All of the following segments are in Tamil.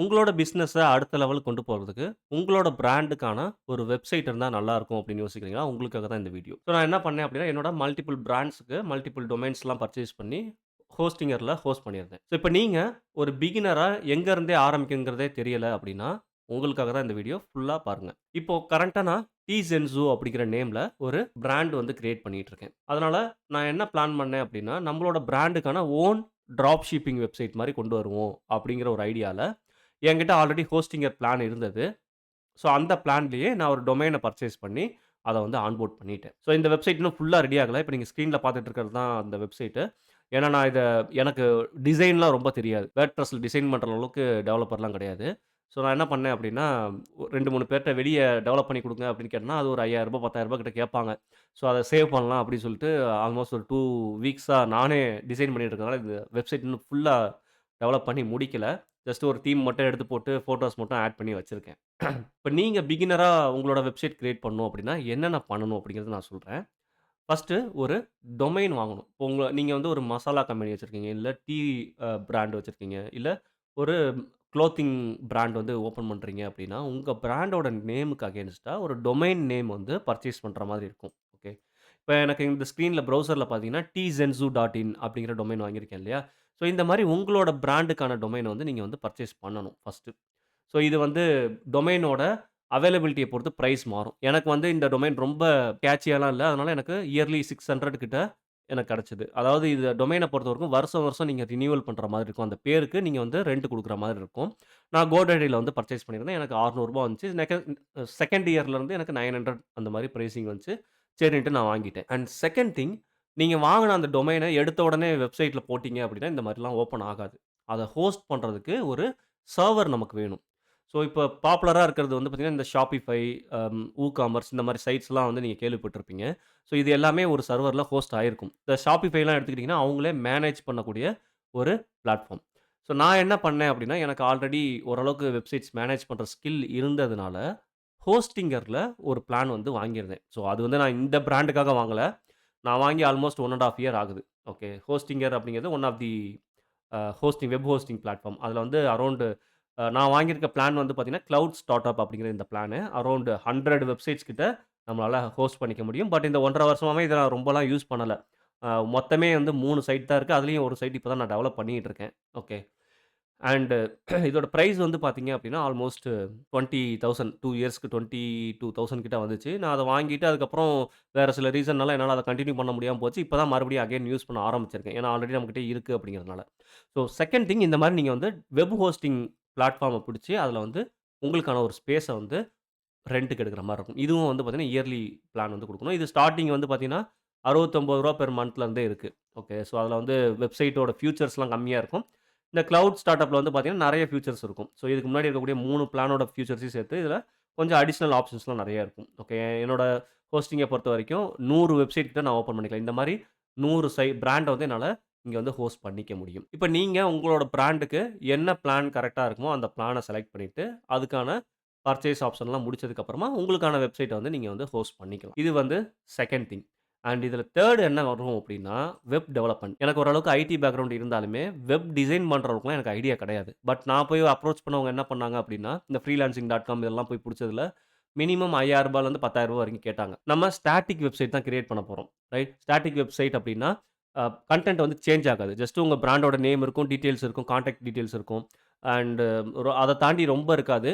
உங்களோட பிஸ்னஸை அடுத்த லெவலுக்கு கொண்டு போகிறதுக்கு உங்களோட பிராண்டுக்கான ஒரு வெப்சைட் இருந்தால் நல்லாயிருக்கும் அப்படின்னு யோசிக்கிறீங்களா? உங்களுக்காக தான் இந்த வீடியோ. ஸோ நான் என்ன பண்ணேன் அப்படின்னா, என்னோட மல்டிபிள் பிராண்ட்ஸுக்கு மல்டிபிள் டொமைன்ஸ்லாம் பர்ச்சேஸ் பண்ணி ஹோஸ்டிங்கரில் ஹோஸ்ட் பண்ணியிருந்தேன். ஸோ இப்போ நீங்கள் ஒரு பிகினராக எங்கேருந்தே ஆரம்பிக்குங்கிறதே ஆரம்பிக்கணுங்கிறதே அப்படின்னா, உங்களுக்காக தான் இந்த வீடியோ ஃபுல்லாக பாருங்கள் இப்போது கரண்ட்டாக நான் டிசென்சோ அப்படிங்கிற நேமில் ஒரு பிராண்ட் வந்து கிரியேட் பண்ணிகிட்டு இருக்கேன். அதனால் நான் என்ன பிளான் பண்ணேன் அப்படின்னா, நம்மளோட பிராண்டுக்கான ஓன் ட்ராப் ஷிப்பிங் வெப்சைட் மாதிரி கொண்டு வருவோம் அப்படிங்கிற ஒரு ஐடியாவில் என்கிட்ட ஆல்ரெடி ஹோஸ்டிங்கர் பிளான் இருந்தது. ஸோ அந்த பிளான்லேயே நான் ஒரு டொமைனை பர்ச்சேஸ் பண்ணி, அதை வந்து ஆன்போர்ட் பண்ணிட்டேன். ஸோ இந்த வெப்சைட் இன்னும் ஃபுல்லாக ரெடி ஆகலை இப்போ நீங்கள் ஸ்க்ரீனில் பார்த்துட்டு இருக்கிறது தான் அந்த வெப்சைட்டு. ஏன்னா நான் இதை எனக்கு டிசைன்லாம் ரொம்ப தெரியாது. வேர்ட்பிரஸ்ல டிசைன் பண்ணுற அளவுக்கு டெவலப்பர்லாம் கிடையாது. ஸோ நான் என்ன பண்ணேன் அப்படின்னா, ரெண்டு மூணு பேர்கிட்ட வெளியே டெவலப் பண்ணி கொடுங்க அப்படின்னு கேட்டேன்னா, அது ஒரு ஐயாயிரரூபா பத்தாயிரரூபா கிட்ட கேட்பாங்க. ஸோ அதை சேவ் பண்ணலாம் அப்படின்னு சொல்லிட்டு ஆல்மோஸ்ட் ஒரு டூ வீக்ஸாக நானே டிசைன் பண்ணிட்டு இருக்கனால, இந்த வெப்சைட் இன்னும் ஃபுல்லாக டெவலப் பண்ணி முடிக்கல. ஜஸ்ட் ஒரு தீம் மட்டும் எடுத்து போட்டு, ஃபோட்டோஸ் மட்டும் ஆட் பண்ணி வச்சுருக்கேன் இப்போ நீங்கள் பிகினராக உங்களோட வெப்சைட் க்ரியேட் பண்ணணும் அப்படின்னா, என்னென்ன பண்ணணும் அப்படிங்கிறத நான் சொல்கிறேன் ஃபஸ்ட்டு ஒரு டொமைன் வாங்கணும். இப்போ உங்களை நீங்கள் வந்து ஒரு மசாலா கம்பெனி வச்சுருக்கீங்க இல்லை டீ பிராண்ட் வச்சுருக்கீங்க இல்லை ஒரு க்ளோத்திங் பிராண்ட் வந்து ஓப்பன் பண்ணுறீங்க அப்படின்னா, உங்கள் பிராண்டோட நேமுக்கு அகேன்ஸ்டாக ஒரு டொமைன் நேம் வந்து பர்ச்சேஸ் பண்ணுற மாதிரி இருக்கும். ஓகே. இப்போ எனக்கு இந்த ஸ்க்ரீனில் ப்ரௌசரில் பார்த்தீங்கன்னா, டி ஜென்ஸு டாட் இன் அப்படிங்கிற டொமைன் வாங்கியிருக்கேன் இல்லையா? ஸோ இந்த மாதிரி உங்களோட பிராண்டுக்கான டொமைனை வந்து நீங்கள் வந்து பர்ச்சேஸ் பண்ணணும் ஃபஸ்ட்டு ஸோ இது வந்து டொமைனோட அவைலபிலிட்டியை பொறுத்து ப்ரைஸ் மாறும். எனக்கு வந்து இந்த டொமைன் ரொம்ப கேட்சியாலாம் இல்லை அதனால் எனக்கு இயர்லி 600 கிட்ட எனக்கு கிடச்சிது அதாவது இது டொமைனை பொறுத்த வரைக்கும் வருஷம் வருஷம் நீங்கள் ரினியூவல் பண்ணுற மாதிரி இருக்கும். அந்த பேருக்கு நீங்கள் வந்து ரென்ட் கொடுக்குற மாதிரி இருக்கும். நான் கோடடியில் வந்து பர்ச்சேஸ் பண்ணியிருந்தேன். எனக்கு ரூ. 600 வந்துச்சு. நெக்ஸ்ட் செகண்ட் இயர்லேருந்து எனக்கு நைன் ஹண்ட்ரட் அந்த மாதிரி ப்ரைஸிங் வந்துச்சு. சரின்ட்டு நான் வாங்கிட்டேன். அண்ட் செகண்ட் திங் நீங்க வாங்குன அந்த டொமைன எடுத்த உடனே வெப்சைட்ல போட்டீங்க அப்படின்னா, இந்த மாரிலாம் ஓப்பன் ஆகாது. அத ஹோஸ்ட் பண்றதுக்கு ஒரு சர்வர் நமக்கு வேணும். ஸோ இப்ப பாப்புலரா இருக்கிறது வந்து பார்த்தீங்கன்னா, இந்த Shopify, அம் WooCommerce இந்த மாரி சைட்ஸ்லாம் வந்து நீங்க கேள்விப்பட்டிருப்பீங்க. ஸோ இது எல்லாமே ஒரு சர்வர்ல ஹோஸ்ட் ஆயிருக்கும். இந்த Shopifyலாம் எடுத்துக்கிட்டீங்கன்னா, அவங்களே மேனேஜ் பண்ணக்கூடிய ஒரு பிளாட்ஃபார்ம். ஸோ நான் என்ன பண்ணேன் அப்படின்னா, எனக்கு ஆல்ரெடி ஓரளவுக்கு வெப்சைட்ஸ் மேனேஜ் பண்ற ஸ்கில் இருந்ததுனால, ஹோஸ்டிங்கர்ல ஒரு பிளான் வந்து வாங்கியிருந்தேன். ஸோ அது வந்து நான் இந்த பிராண்டுக்காக வாங்கல. நான் வாங்கி ஆல்மோஸ்ட் 1 1/2 இயர் ஆகுது. ஓகே. ஹோஸ்டிங்கர் அப்படிங்கிறது one of the hosting web hosting platform. அதில் வந்து அரௌண்டு நான் வாங்கியிருக்க பிளான் வந்து பார்த்திங்கன்னா க்ளவுட் ஸ்டார்ட் அப் அப்படிங்கிற இந்த பிளானு. அரௌண்டு ஹண்ட்ரட் வெப்சைட்ஸ் கிட்ட நம்மளால் ஹோஸ்ட் பண்ணிக்க முடியும். பட் இந்த 1 1/2 வருஷமாவே நான் ரொம்பலாம் யூஸ் பண்ணலை மொத்தமே வந்து மூணு சைட் தான் இருக்குது அதுலேயும் ஒரு சைட் இப்போ தான் நான் டெவலப் பண்ணிகிட்டு இருக்கேன். ஓகே. அண்டு இதோட ப்ரைஸ் வந்து பார்த்தீங்க அப்படின்னா, ஆல்மோஸ்ட் 20,000 2 இயர்ஸ்க்கு 22,000 கிட்ட வந்துச்சு. நான் அதை வாங்கிட்டு அதுக்கப்புறம் வேறு சில ரீசன்னால என்னால் அதை கண்டினியூ பண்ண முடியாமல் போச்சு. இப்போ தான் மறுபடியும் அகைன் யூஸ் பண்ண ஆரம்பிச்சிருக்கேன். ஏன்னா ஆல்ரெடி நம்மகிட்ட இருக்குது அப்படிங்கிறதுனால. ஸோ செகண்ட் திங் இந்த மாதிரி நீங்கள் வந்து வெப் ஹோஸ்டிங் பிளாட்ஃபார்மை பிடிச்சி அதில் வந்து உங்களுக்கான ஒரு ஸ்பேஸை வந்து ரெண்ட்டுக்கு எடுக்கிற மாதிரி இருக்கும். இதுவும் வந்து பார்த்தீங்கன்னா, இயர்லி பிளான் வந்து கொடுக்கணும் இது ஸ்டார்ட்டிங் வந்து பார்த்தீங்கன்னா, அறுபத்தொம்பது ரூபா பெர் மந்த்லேருந்தே இருக்குது ஓகே. ஸோ அதில் வந்து வெப்சைட்டோட ஃபியூச்சர்ஸ்லாம் கம்மியாக இருக்கும். இந்த க்ளவுட் ஸ்டார்ட் அப்பில் வந்து பார்த்தீங்கன்னா, நிறைய ஃபியூச்சர்ஸ் இருக்கும். ஸோ இதுக்கு முன்னாடி இருக்கக்கூடிய மூணு பிளானோட ஃபியூச்சர்ஸையும் சேர்த்து இதில் கொஞ்சம் அடிஷனல் ஆப்ஷன்ஸ்லாம் நிறையா இருக்கும். ஓகே. என்னோட ஹோஸ்டிங்க பொறுத்தவரைக்கும் 100 வெப்சைட் கிட்ட நான் ஓப்பன் பண்ணிக்கலாம். இந்த மாதிரி நூறு சை பிராண்டை வந்து என்னால் இங்கே வந்து ஹோஸ்ட் பண்ணிக்க முடியும். இப்போ நீங்கள் உங்களோட பிராண்டுக்கு என்ன பிளான் கரெக்டாக இருக்குமோ, அந்த பிளானை செலக்ட் பண்ணிவிட்டு அதுக்கான பர்ச்சேஸ் ஆப்ஷன்லாம் முடிச்சதுக்கப்புறமா உங்களுக்கான வெப்சைட்டை வந்து நீங்கள் வந்து ஹோஸ்ட் பண்ணிக்கலாம். இது வந்து செகண்ட் திங். அண்ட் இதில் தேர்ட் என்ன வரும் அப்படின்னா, வெப் டெவலப்மெண்ட் எனக்கு ஓரளவுக்கு ஐடி பேக்ரவுண்ட் இருந்தாலுமே, வெப் டிசைன் பண்ணுறவங்களுக்குலாம் அளவுக்குலாம் எனக்கு ஐடியா கிடையாது. பட் நான் போய் அப்ரோச் பண்ணவங்க என்ன பண்ணாங்க அப்படின்னா, இந்த ஃப்ரீலான்சிங் டாட் காம் இதெல்லாம் போய் பிடிச்சதில் மினிமம் ஐயாயிரரூபாலேருந்து பத்தாயிரரூபா வரைக்கும் கேட்டாங்க. நம்ம ஸ்டாட்டிக் வெப்சைட் தான் கிரியேட் பண்ண போகிறோம் ரைட்? ஸ்டாட்டிக் வெப்சைட் அப்படின்னா, கண்டென்ட் கன்டென்ட் வந்து சேஞ்ச் ஆகாது. ஜஸ்ட் உங்கள் பிராண்டோட நேம் இருக்கும், டீட்டெயில்ஸ் இருக்கும், கான்டாக்ட் டீட்டெயில்ஸ் இருக்கும். அண்ட் அதை தாண்டி ரொம்ப இருக்காது.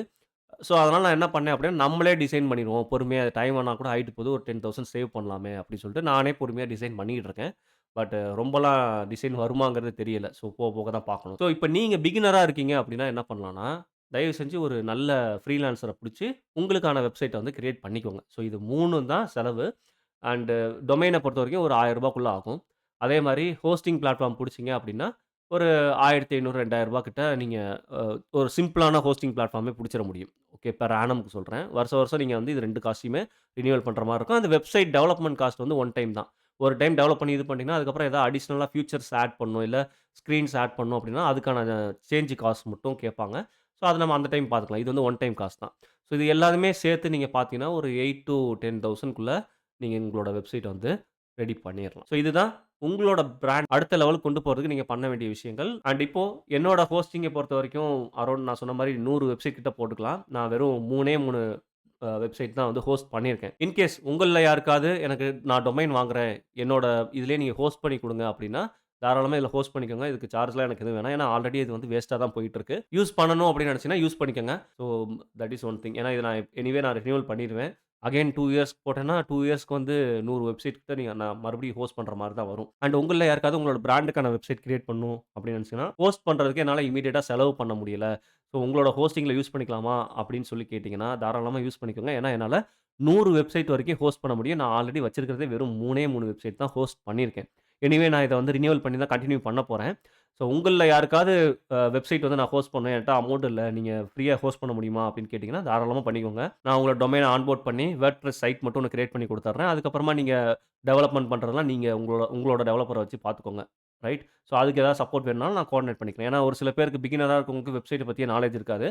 ஸோ அதனால நான் என்ன பண்ணேன் அப்படின்னா, நம்மளே டிசைன் பண்ணிருவோம். பொறுமையா டைம் ஆனா கூட ஆயிட்டு போது. ஒரு 10,000 சேவ் பண்ணலாமே அப்படின்னு சொல்லிட்டு, நானே பொறுமையா டிசைன் பண்ணிக்கிட்டு இருக்கேன். பட் ரொம்பலாம் டிசைன் வருமாங்கிறது தெரியல. ஸோ போக போக தான் பார்க்கணும். ஸோ இப்ப நீங்க பிகினரா இருக்கீங்க அப்படின்னா என்ன பண்ணலாம்னா, தயவு செஞ்சு ஒரு நல்ல ஃப்ரீலான்சர புடிச்சு, உங்களுக்கான வெப்சைட்ட வந்து கிரியேட் பண்ணிக்கோங்க. ஸோ இது 3ம் தான் செலவு. அண்ட் டொமைன பொறுத்தவரைக்கும் ஒரு ரூ. 1000 ஆகும். அதே மாரி ஹோஸ்டிங் பிளாட்ஃபார்ம் புடிச்சீங்க அப்படின்னா, ஒரு ஆயிரத்தி 1,500 ரெண்டாயிரம் 2,000 கிட்ட நீங்க அ ஒரு சிம்பிளான ஹோஸ்டிங் பிளாட்ஃபார்மே புடிச்சிட முடியும். ஓகே. பெர் ஆனம்க்கு சொல்றேன். வருஷம் வருஷம் நீங்க வந்து இது 2 காஸ்ட்டுமே ரினியூவல் பண்ற மாரி இருக்கும். அந்த வெப்சைட் டெவலப்மென்ட் காஸ்ட் வந்து ஒன் டைம் தான். ஒரு டைம் டெவலப் பண்ணி இது பண்ணிட்டீங்கன்னா, அதுக்கப்புறம் ஏதாவது அடிஷனலா ஃபியூச்சர்ஸ் ஆட் பண்ணணும், இல்ல ஸ்க்ரீன்ஸ் ஆட் பண்ணணும் அப்படின்னா, அதுக்கான சேஞ்ச் காஸ்ட் மட்டும் கேட்பாங்க. ஸோ அத நம்ம அந்த டைம் பார்த்துக்கலாம். இது வந்து ஒன் டைம் காஸ்ட் தான். ஸோ இது எல்லாமே சேர்த்து நீங்க பார்த்தீங்கன்னா, ஒரு 8 டூ 10,000க்குள்ள நீங்க உங்களோட வெப்சைட் வந்து ரெடி பண்ணிடலாம் ஸோ இதுதான் உங்களோட பிராண்ட் அடுத்த லெவலுக்கு கொண்டு போகிறதுக்கு நீங்கள் பண்ண வேண்டிய விஷயங்கள். அண்ட் இப்போ என்னோட பொறுத்த வரைக்கும் அரோன் நான் சொன்ன மாதிரி நூறு வெப்சைட் கிட்ட போட்டுக்கலாம். நான் வெறும் மூணே மூணு வெப்சைட் தான் வந்து ஹோஸ்ட் பண்ணியிருக்கேன். இன்கேஸ் உங்களில் யாருக்காவது எனக்கு நான் டொமைன் வாங்குறேன். என்னோட இதுலேயே நீங்கள் ஹோஸ்ட் பண்ணி கொடுங்க அப்படின்னா தாராளமாக இதில் ஹோஸ்ட் பண்ணிக்கோங்க. இதுக்கு சார்ஜ்லாம் எனக்கு எதுவும் வேணாம். ஏன்னா ஆல்ரெடி இது வந்து வேஸ்ட்டாக தான் போயிட்டுருக்கு. யூஸ் பண்ணணும் அப்படின்னு நினச்சினா யூஸ் பண்ணிக்கோங்க. So that is one thing. ஏன்னா இத நான் எனிவே நான் ரினியூவல் பண்ணிடுவேன் அகைன் 2 இயர்ஸ் போட்டேன்னா 2 இயர்ஸ்க்கு வந்து 100 வெப்சைட் கிட்ட நீங்க நான் மறுபடியும் ஹோஸ்ட் பண்ற மாரி தான் வரும். அண்ட் உங்கள்ல யாருக்காவது உங்களோட பிராண்டுக்கான வெப்சைட் கிரியேட் பண்ணணும் அப்படின்னு நெனச்சீங்கன்னா, ஹோஸ்ட் பண்றதுக்கு என்னால இம்மீடியேட்டா செலவு பண்ண முடியல. ஸோ உங்களோட ஹோஸ்டிங்ல யூஸ் பண்ணிக்கலாமா? அப்படின்னு சொல்லி கேட்டீங்கன்னா, தாராளமா யூஸ் பண்ணிக்கோங்க. ஏன்னா என்னால 100 வெப்சைட் வரைக்கும் ஹோஸ்ட் பண்ண முடியும். நான் ஆல்ரெடி வச்சிருக்கிறதே வெறும் 3ஏ 3 வெப்சைட் தான் ஹோஸ்ட் பண்ணியிருக்கேன். எனிவே நான் இதை வந்து ரினியூவல் பண்ணி தான் கண்டினியூ பண்ண போகிறேன் ஸோ உங்களில் யாருக்காவது வெப்சைட் வந்து நான் ஹோஸ்ட் பண்ணேன் என்கிட்ட அமௌண்ட் இல்லை நீங்கள் ஃப்ரீயாக ஹோஸ்ட் பண்ண முடியுமா? அப்படின்னு கேட்டிங்கன்னா தாராளமாக பண்ணிக்கோங்க. நான் உங்களோட டொமைன ஆன்போர்ட் பண்ணி வேர்ட்பிரஸ் சைட் மட்டும் ஒன்று கிரியேட் பண்ணி கொடுத்துட்றேன் அதுக்கப்புறமா நீங்கள் டெவலப்மெண்ட் பண்ணுறதுலாம் நீங்கள் உங்களோட உங்களோட டெவலப்பரை வச்சு பார்த்துக்கோங்க. ரைட்? ஸோ அதுக்கு ஏதாவது சப்போர்ட் வேணுனாலும் நான் கோஆர்டினேட் பண்ணிக்கிறேன். ஏன்னா ஒரு சில பேருக்கு பிகினராக இருக்கவங்களுக்கு வெப்சைட்டை பற்றிய நாலேஜ் இருக்காது.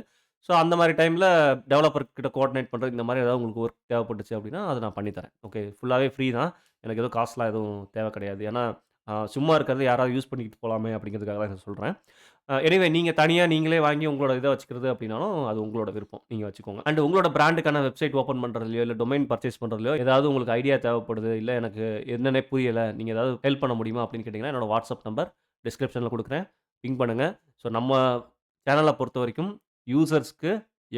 ஸோ அந்த மாதிரி டைமில் டெவலப்பர்கிட்ட கோஆர்டினேட் பண்ணுறது இந்த மாதிரி ஏதாவது உங்களுக்கு ஒர்க் தேவைப்பட்டுச்சு அப்படின்னா அதை நான் பண்ணித்தரேன் ஓகே. ஃபுல்லாகவே ஃப்ரீ தான். எனக்கு எதுவும் காசுலாம் எதுவும் தேவை கிடையாது. ஏன்னா சும்மா இருக்கிறத யாராவது யூஸ் பண்ணிக்கிட்டு போகலாமே அப்படிங்கிறதுக்காக தான் சொல்கிறேன் எனிவே நீங்கள் தனியாக நீங்களே வாங்கி உங்களோட இதை வச்சுக்கிறது அப்படின்னாலும் அது உங்களோட விருப்பம். நீங்கள் வச்சுக்கோங்க. அண்ட் உங்களோட பிராண்டுக்கான வெப்சைட் ஓப்பன் பண்ணுறதுலையோ இல்லை டொமைன் பர்ச்சேஸ் பண்ணுறதுலையோ ஏதாவது உங்களுக்கு ஐடியா தேவைப்படுது. இல்லை எனக்கு என்னென்ன புரியலை நீங்கள் ஏதாவது ஹெல்ப் பண்ண முடியுமா? அப்படின்னு கேட்டிங்கன்னா என்னோட வாட்ஸ்அப் நம்பர் டிஸ்கிரிப்ஷனில் கொடுக்குறேன் பிங் பண்ணுங்கள் ஸோ நம்ம சேனலை பொறுத்த வரைக்கும் யூசர்ஸ்க்கு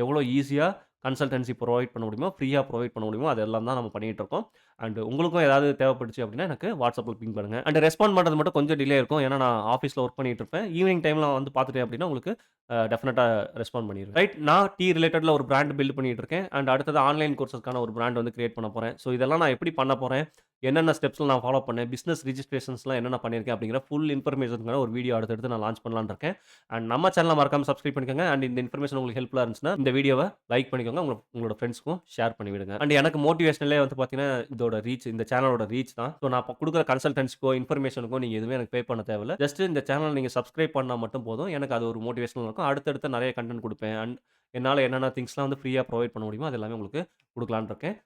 எவ்வளோ ஈஸியாக கன்சல்டன்சி ப்ரொவைட் பண்ண முடியுமோ, ஃப்ரீயாக ப்ரொவைட் பண்ண முடியுமோ, அதெல்லாம் தான் நம்ம பண்ணிகிட்டு இருக்கோம். அண்ட் உங்களுக்கும் ஏதாவது தேவைப்பட்டுச்சு அப்படின்னா எனக்கு வாட்ஸ்அப்பில் பிங் பண்ணுங்க. அண்ட் ரெஸ்பாண்ட் பண்ணுறது மட்டும் கொஞ்சம் டிலே இருக்கும். ஏன்னா நான் ஆஃபீஸில் ஒர்க் பண்ணிட்டு இருப்பேன். ஈவினிங் டைமில் வந்து பார்த்துட்டேன் அப்படின்னா உங்களுக்கு டெஃபினட்டாக ரெஸ்பாண்ட் பண்ணிடுவேன் ரைட். நான் டீ ரிலேட்டடில் ஒரு பிராண்ட் பில்ட் பண்ணிட்டு இருக்கேன். அண்ட் அடுத்தது ஆன்லைன் கோர்ஸஸ்க்கான ஒரு பிராண்ட் வந்து கிரியேட் பண்ண போகிறேன் ஸோ இதெல்லாம் நான் எப்படி பண்ண போகிறேன் என்னென்ன ஸ்டெப்ஸில் நான் ஃபாலோ பண்ணேன்? பிசினஸ் ரிஜிஸ்ட்ரேஷன்ஸ்லாம் என்னென்ன பண்ணியிருக்கேன்? அப்படிங்கிற ஃபுல் இன்ஃபர்மேஷனுக்கான ஒரு வீடியோ அடுத்தடுத்து நான் லான்ச் பண்ணலான் இருக்கேன். அண்ட் நம்ம சேனலில் மறக்காம சப்ஸ்கிரைப் பண்ணிக்கோங்க. அண்ட் இந்த இன்ஃபர்மேஷன் உங்களுக்கு ஹெல்ப்ஃபுல்லாக இருந்துச்சுன்னா, இந்த வீடியோவை லைக் பண்ணிக்கோங்க. உங்களோட ஃப்ரெண்ட்ஸ்க்கும் ஷேர் பண்ணிவிடுங்க அண்ட் எனக்கு மோட்டிவேஷனலே வந்து பார்த்தீங்கன்னா, இதோட ரீச் இந்த சேனலோட ரீச் தான். ஸோ நான் கொடுக்குற கன்சல்டன்ஸ்க்கோ இன்ஃபர்மேஷனுக்கோ நீங்கள் எதுவுமே எனக்கு பே பண்ண தேவையில்ல. ஜஸ்ட் இந்த சேனல் நீங்கள் சப்ஸ்கிரைப் பண்ணால் மட்டும் போதும். எனக்கு அது ஒரு மோட்டிவேஷனல் இருக்கும். அடுத்தடுத்த நிறைய கண்டென்ட் கொடுப்பேன் அண்ட் என்னால் என்னென்ன திங்ஸ்லாம் வந்து ஃப்ரீயாக ப்ரொவைட் பண்ண முடியுமோ, அது எல்லாமே உங்களுக்கு கொடுக்கலான் இருக்கேன்.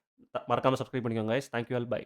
மறக்காமல் சப்ஸ்கிரைப் பண்ணிக்கோங்க guys. Thank you all. Bye.